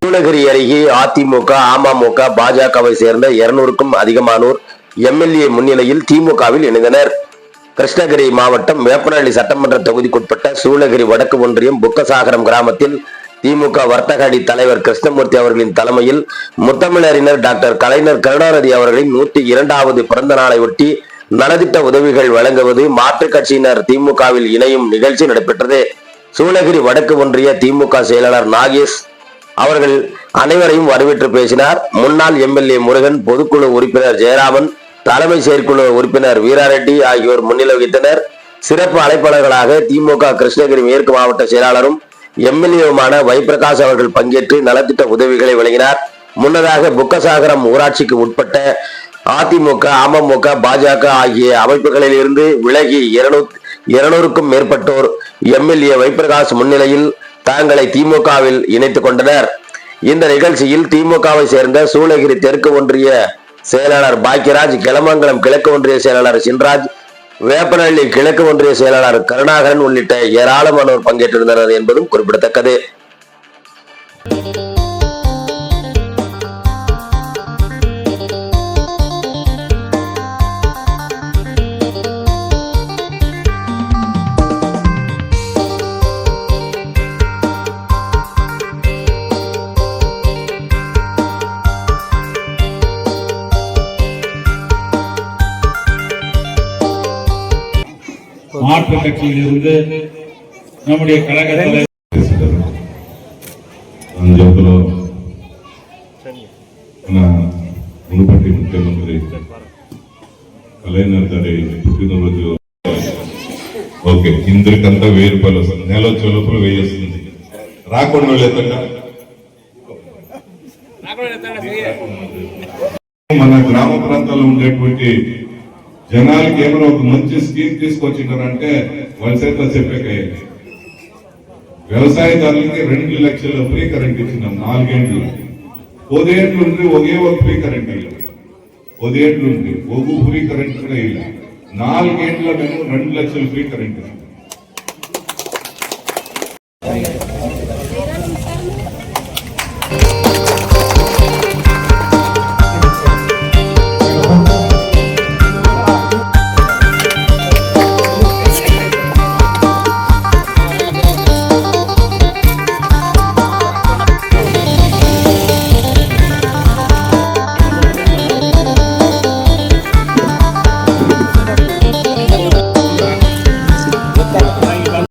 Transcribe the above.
சூளகிரி அருகே அதிமுக அமமுக பாஜகவை சேர்ந்த இருநூறுக்கும் அதிகமானோர் எம்எல்ஏ முன்னிலையில் திமுகவில் இணைந்தனர். கிருஷ்ணகிரி மாவட்டம் வேப்பனஹள்ளி சட்டமன்ற தொகுதிக்குட்பட்ட சூளகிரி வடக்கு ஒன்றியம் புக்கசாகரம் கிராமத்தில் திமுக வர்த்தக அணி தலைவர் கிருஷ்ணமூர்த்தி அவர்களின் தலைமையில் முத்தமிழறிஞர் டாக்டர் கலைஞர் கருணாநிதி அவர்களின் நூற்றி இரண்டாவது பிறந்த நாளை ஒட்டி நலத்திட்ட உதவிகள் வழங்குவது மாற்றுக் கட்சியினர் திமுகவில் இணையும் நிகழ்ச்சி நடைபெற்றது. சூளகிரி வடக்கு ஒன்றிய திமுக செயலாளர் நாகேஷ் அவர்கள் அனைவரையும் வரவேற்று பேசினார். முன்னாள் எம்எல்ஏ முருகன் பொதுக்குழு உறுப்பினர் ஜெயராமன் தலைமை செயற்குழு உறுப்பினர் வீராரெட்டி ஆகியோர் முன்னிலை வகித்தனர். சிறப்பு அழைப்பாளர்களாக திமுக கிருஷ்ணகிரி மேற்கு மாவட்ட செயலாளரும் எம்எல்ஏவுமான வைப்பிரகாஷ் அவர்கள் பங்கேற்று நலத்திட்ட உதவிகளை வழங்கினார். முன்னதாக புக்கசாகரம் ஊராட்சிக்கு உட்பட்ட அதிமுக அமமுக பாஜக ஆகிய அமைப்புகளில் இருந்து விலகி இருநூறுக்கும் மேற்பட்டோர் எம்எல்ஏ வைப்பிரகாஷ் முன்னிலையில் தாங்களை திமுகவில் இணைத்துக் கொண்டனர். இந்த நிகழ்ச்சியில் திமுகவை சேர்ந்த சூளகிரி தெற்கு ஒன்றிய செயலாளர் பாக்கியராஜ் கிளமங்கலம் கிழக்கு ஒன்றிய செயலாளர் சின்ராஜ் வேப்பனஹள்ளி கிழக்கு ஒன்றிய செயலாளர் கருணாகரன் உள்ளிட்ட ஏராளமானோர் பங்கேற்றிருந்தனர் என்பதும் குறிப்பிடத்தக்கது. மாற்று கட்சியிலிருந்து நம்முடைய கழக தலைவர் అందులో మన మునుపటి ముఖ్యమంత్రి కలైనర్ గారి పుట్టినరోజు ఓకే ఇందరికంతా వెయ్యి రూపాయలు వస్తుంది నెల వచ్చే లోపల వెయ్యి వస్తుంది రాకుండా వెళ్ళేదంట మన గ్రామ ప్రాంతాల్లో ఉండేటువంటి జనాలకి ఏమైనా ఒక మంచి స్కీమ్ తీసుకొచ్చింటారంటే వాళ్ళ చేత చెప్పేకయ్యేది వ్యవసాయదారులకి రెండు లక్షల ఫ్రీ కరెంట్ ఇచ్చినాం నాలుగేండ్లు. పదేండ్లు ఉండి ఒకే ఒక ఫ్రీ కరెంట్ ఇల్లు పదేండ్లు ఉంది ఫ్రీ కరెంట్ కూడా ఇల్ల నాలుగేండ్ల మేము రెండు లక్షల ఫ్రీ కరెంట్ ఇచ్చినాం